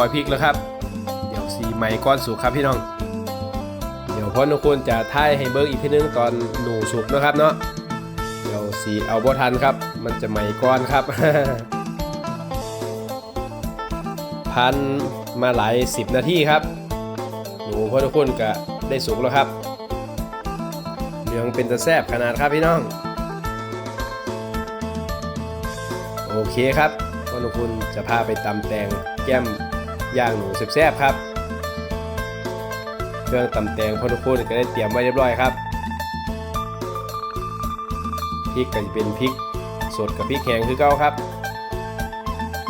อยพริกแล้วครับ เดี๋ยวสีไหมก้อนสุกครับพี่น้อง เดี๋ยวพ่อนุคุณจะท่ายให้เบิร์กอีกทีนึงตอนหนูสุกนะครับเนาะ เดี๋ยวสีเอาบ่ทันครับ มันจะไหมก้อนครับ พันมาหลายสิบนาทีครับ หนูพ่อนุคุณก็ได้สุกแล้วครับ เหลืองเป็นตะแซบขนาดครับพี่น้องโอเคครับพ่อนุคุณจะพาไปตำแตงแก้ม ย่างหนูแซ่บๆครับ เครื่องตำแตงพอนุคุณก็ได้เตรียมไว้เรียบร้อยครับพริกก็จะเป็นพริกสดกับพริกแห้งคือเก้าครับ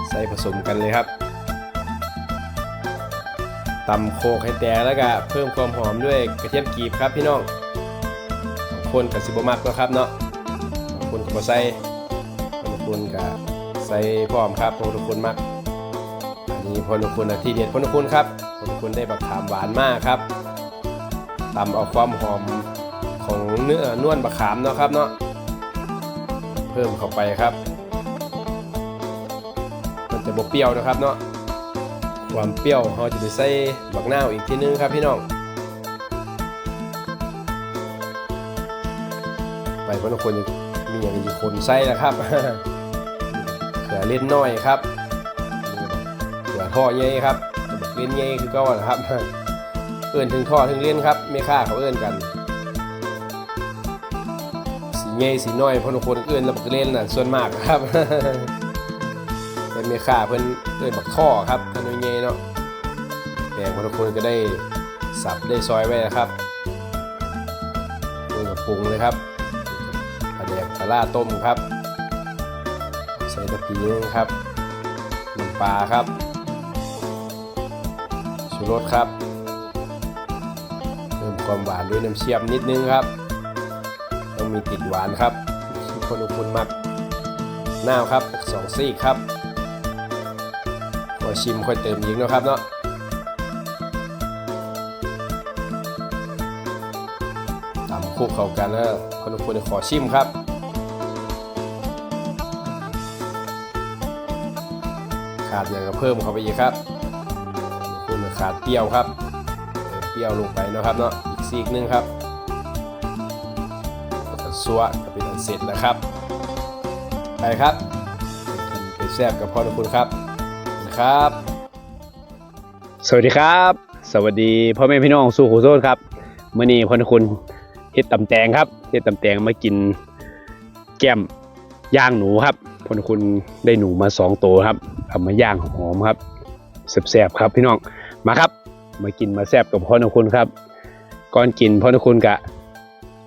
ใส่ผสมกันเลยครับตำโคกให้แตกแล้วก็เพิ่มความหอมด้วยกระเทียมกรีบครับพี่น้องคนกับสิบมักก็ครับเนาะคนก็บ่ใส่บางคนก็ใส่พร้อมครับพอทุกคนมัก พอทุกคนที่เด็ดพอทุกคนครับพอทุกคนได้บักขามหวานมากครับตำเอาความหอมของเนื้อนวลบักขามเนาะครับเนาะเพิ่มเข้าไปครับ มันจะบกเปรี้ยวนะครับเนาะความเปรี้ยวเราจะไปใส่บักนาวอีกทีนึงครับพี่น้องไปพราะทุกคนมีอย่างอีกคนใส่แล้วครับเขือเล่นน้อยครับ ท่อใหญ่ครับเล่นใหญ่คือเก็นะครับ เอื่นถึงท่อถึงเล่นครับไม่ค่าเขาเอื่นกันสีเงยสีน้อยพราะทุกคนเอื้นเราบักเล่นน่ะส่วนมากครับเป็นเมค่าเพิ่นเอื้นบักข้อครับท่านเงยเนาะแต่พราะทุกคนก็ได้สับได้ซอยไว้นะครับเพิ่นกับปรุงเลยครับปลาแดกปลาล่าต้มครับใส่ตะพีนึงครับน้ำปลาครับ ชูรสครับเพิ่มความหวานด้วยน้ำเชื่อมนิดนึงครับ ต้องมีติดหวานครับคนอุคุณมักหน้าวครับสองซี่ครับขอชิมค่อยเติมยิงนะครับเนาะตำคลุกเข้ากันแล้วคนอุคุณขอชิมครับขาดอย่างก็เพิ่มเข้าไปอีกครับ ขาดเปรี้ยวครับเติมเปรี้ยวลงไปนะครับเนาะอีกซีกหนึงครับซัวก็เป็นอันเสร็จนะครับ ไปครับไปแซ่บกับพ่อทุกคนครับครับ สวัสดีครับ สวัสดีพ่อแม่พี่น้องสู่หูโซนครับมื่อนี้พ่อคุณเฮ็ดตำแตงครับเฮ็ดตำแตงมากินแก้มย่างหนูครับพ่อคุณได้หนูมาสองตัวครับเอามาย่างหอมครับแซ่บๆครับพี่น้อง มาครับ มากินมาแซ่บกับพ่อคุณครับ ก่อนกินพ่อคุณกะ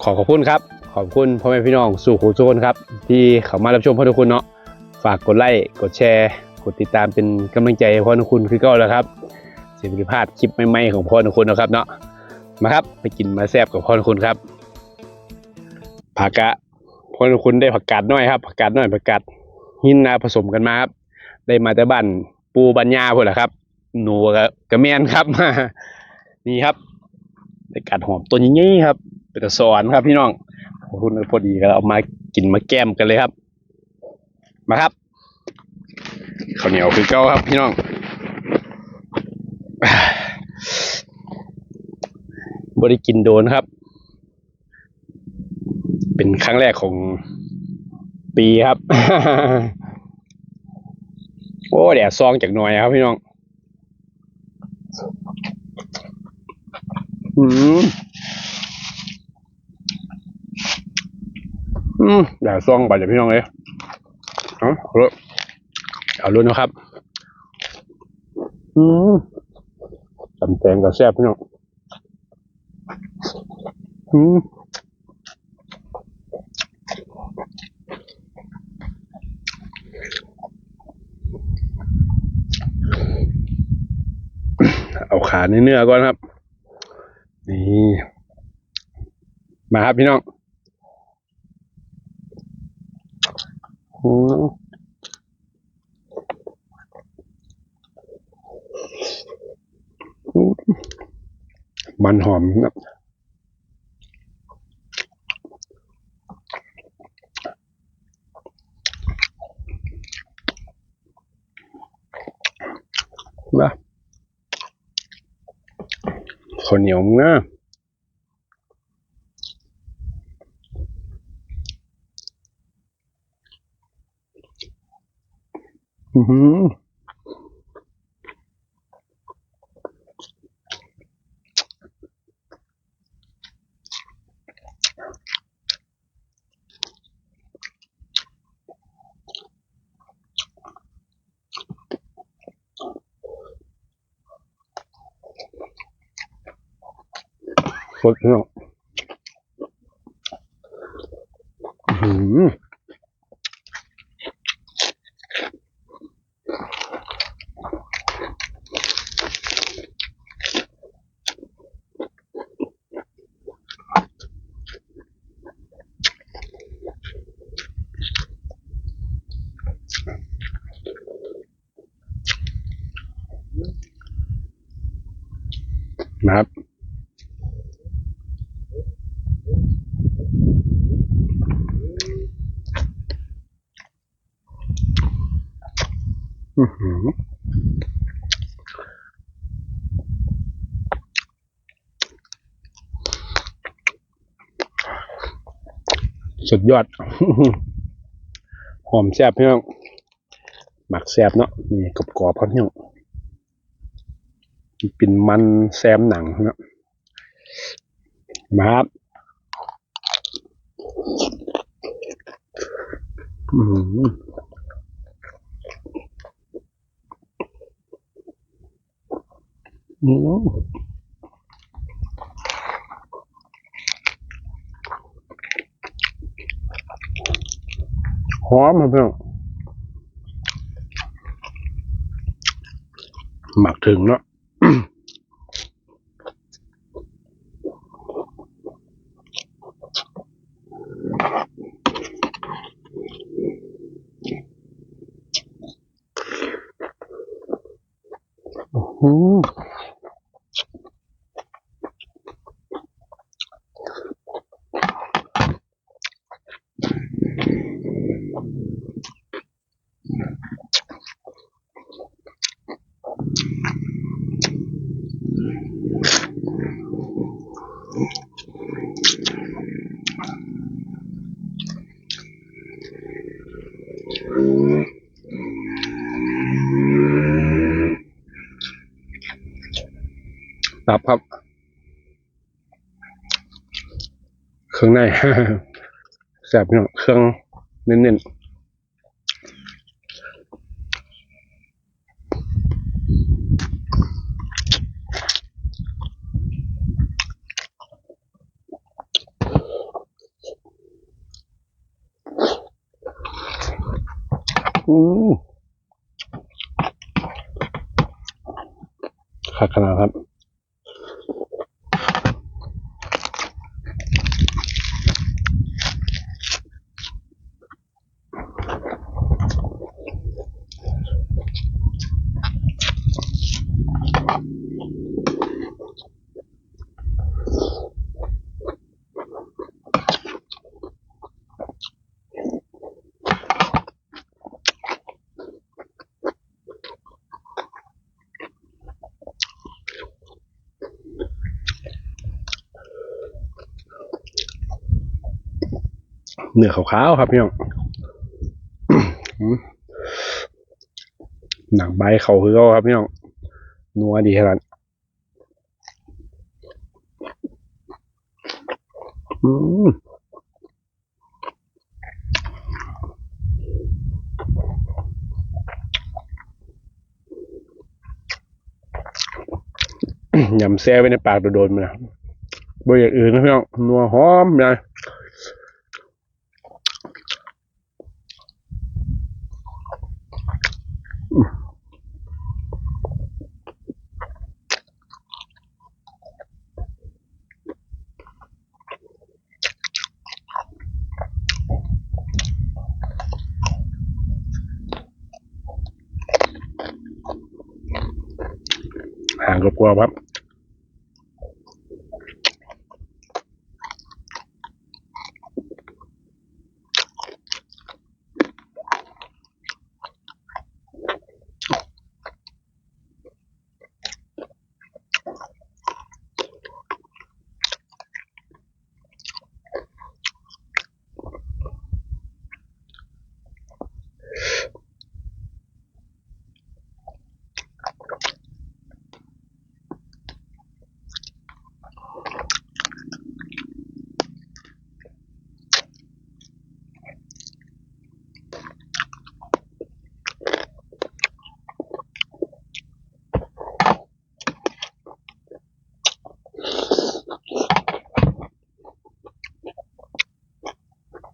ขอขอบคุณครับ ขอบคุณพ่อแม่พี่น้องสู่หูโซนครับ ที่เข้ามารับชมพ่อคุณเนาะฝากกดไลค์กดแชร์ กดติดตามเป็นกำลังใจพ่อคุณคือก็แล้วครับเสียงพลาดคลิปใหม่ๆของพ่อทุกคนนะครับเนาะมาครับ ไปกินมาแซ่บกับพ่อทุกคนครับผักกะพ่อทุกคนได้ผักกาดน้อยครับผักกาดน้อยผักกาดหินนาผสมกันมาครับได้มาแต่บ้านปูบัญญาพวกแหละครับ หนูกับกระแมนครับนี่ครับได้กัดหอมตัวนี้ครับเป็นตะสอนครับพี่น้องขอบคุณพอดีก็เอามากินมาแก้มกันเลยครับ มาครับข้าวเหนียวคือเก้าครับพี่น้องบริกินโดนครับ เป็นครั้งแรกของปีครับ โอ้แดดซองจากหน่อยครับพี่น้อง อืมอืมอย่าซองไปจากพี่น้องเลยเอาเอาเลยเอาลุ้นนะครับ อืมจำแตงกับแซ่บพี่น้องอืม เอาขาเนื้อๆก่อนครับ นี่มาครับพี่น้องมันหอมครับ ข้าวเหนียวมึงนะอือหือ สดเนาะอือหือนะครับ สุดยอด หอมแซ่บพี่น้อง หมักแซ่บเนาะ นี่กรอบกรอบพี่น้องเป็นมันแซมหนังนะมาครับอือหืออืม อมครับเพื่อนหมักถึงเนาะอืม ตับครับ เครื่องในแซ่บเนาะเครื่องเน้นๆขาดขนาดครับ เนื้อขาวๆครับพี่น้องหนังใบเขาคือเขาครับพี่น้องนัวดีขนาดอืมยำแซ่ไว้ในปากโดนๆมานะบ่อย่างอื่นนะพี่น้องนัวหอมนะ ห่างก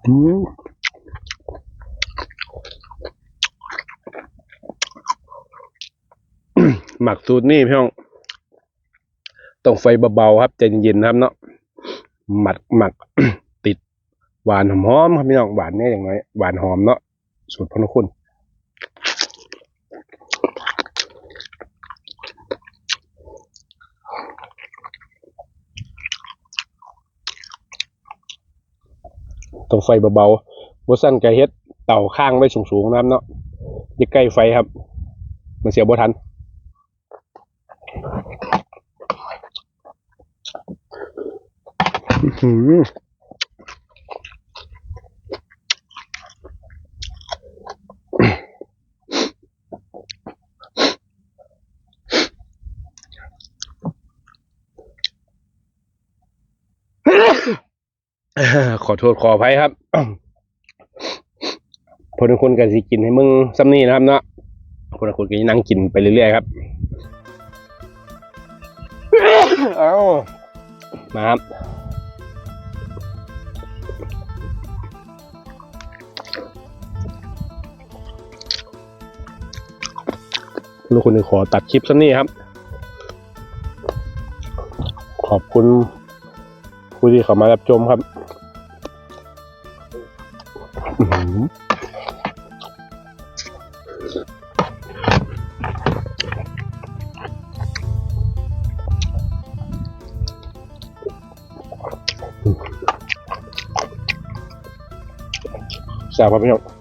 อืมหมักสูตรนี่พี่น้องต้องไฟเบาๆครับใจเย็นๆนะครับ เนาะหมักหมักติดหวานหอมๆครับพี่น้องหวานเนี่ยอย่างน้อยหวานหอมเนาะสูตรพนุคุณ ต้องไฟเบาๆบ่สั้นกระเฮ็ดเต่าข้างไว้สูงๆนะครับเนาะอย่าใกล้ไฟครับ มันเสียบ่ทันอื ขอโทษขออภัยครับพลคนกันสิกินให้มึงซ้ำนี่นะครับเนาะพลคนก็นั่งกินไปเรื่อยๆครับเอามาครับลูกคนหนึ่งขอตัดคลิปสักนี่ครับ ขอบคุณผู้ที่เข้ามารับชมครับ แซ่บครับพี่น้อง